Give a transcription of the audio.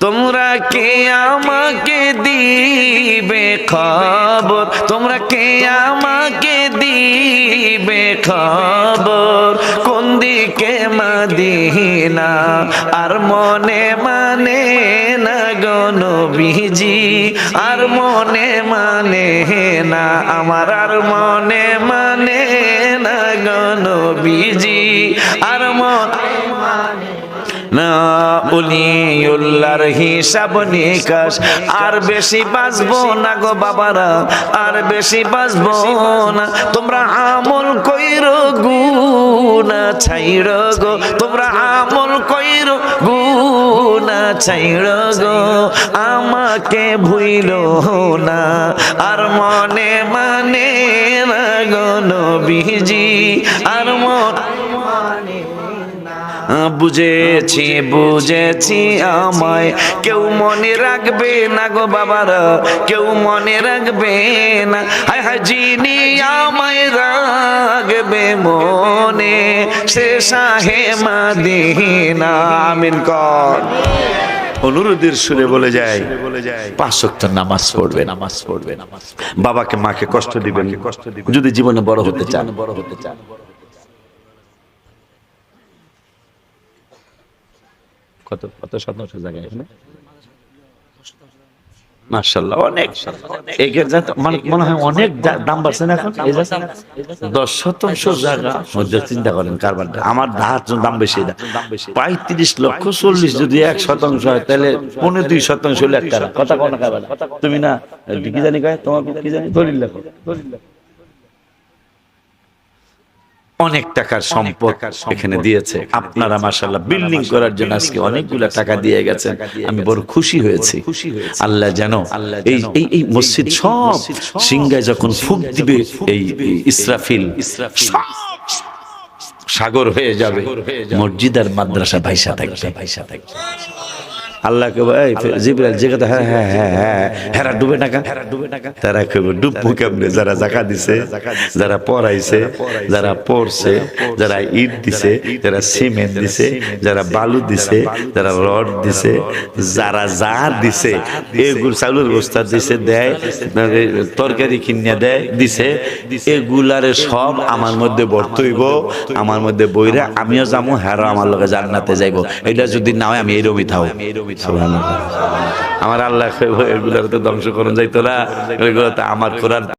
তোমরা কে আমাকে দিবে খবর? তোমরা কে আমাকে দিবে খবর? কোন দিকে মাদিনা? আর মনে মানে না গনবিজি আর মনে মানে না, আমার আর মনে মানে না গনবিজি আর মনে না উলিউল্লার হিসাব নিকাশ। আর বেশি বাঁচবো না গো বাবারা, আর বেশি বাঁচবো না। তোমরা আমল কইর গুনা ছাইর গো। তোমরা আমল কইর গুনা ছাইর গো। আমাকে ভুইল না, আর মনে মানে না গো নবীজি। আর মনে বুঝেছি বুঝেছি আমায়। কেউ মনে রাখবে না গো বাবারা কেউ মনে রাখবে না। হায় হায় যিনি আমায় রাখবে মনে সে সাহে মাদিনা। আমিন কর। অনুরোধের সুরে বলে যায় পাঁচ শক্ত নামাজ পড়বে নামাজ পড়বে নামাজ বাবাকে মাকে কষ্ট দিবেন। কষ্ট দিবেন। যদি জীবনে বড় হতে চান। বড় হতে চান। কত কত শতাংশ জায়গা এখানে? অনেক। দাম বাড়ছে দশ শতাংশ জায়গা চিন্তা করেন কারবারটা। আমার ধার দাম বেশি না। লক্ষ চল্লিশ যদি এক শতাংশ হয়, তাহলে পনেরো দুই শতাংশ হলে একটা কথা কোন কারবার তুমি না, কি জানি কয়? তোমার কি জানি? দলিল দলিল অনেক টাকার সম্পদ এখানে দিয়েছে। আপনারা মাসাল্লাহ বিল্ডিং করার জন্য আজকে অনেকগুলা টাকা দিয়ে গেছেন আমি বড় খুশি হয়েছি। আল্লাহ যেন এই এই এই মসজিদ সব সিংহায় যখন ফুক দিবে এই ইসরাফিল সাগর হয়ে যাবে। মসজিদ আর মাদ্রাসা ভাইসা থাকবে। ভাইসা থাকবে। আল্লাহকে ভাই জিবরাইল যে কথা হ্যাঁ হ্যাঁ হ্যাঁ হ্যাঁ হেরা ডুবে টাকা হেরা ডুবে টাকা তারা কইব ডুববো কেমনে? যারা জাকা দিছে যারা পড়াইছে যারা পড়ছে যারা ইট দিছে যারা সিমেন্ট দিছে যারা বালু দিছে যারা রড দিছে যারা যা দিছে এগুলো চাউলের বস্তা দিছে দেয় তরকারি কিনিয়া দেয় দিছে এগুলারে সব আমার মধ্যে বর্তইব আমার মধ্যে বইরা আমিও যাব হ্যারো আমার লগে জান্নাতে যাইব। এটা যদি না হয় আমি এইরকমই থাও সুবহানাল্লাহ। আমার আল্লাহ এগুলো ধ্বংস করুন যাইতো না। এগুলো আমার কোরআন।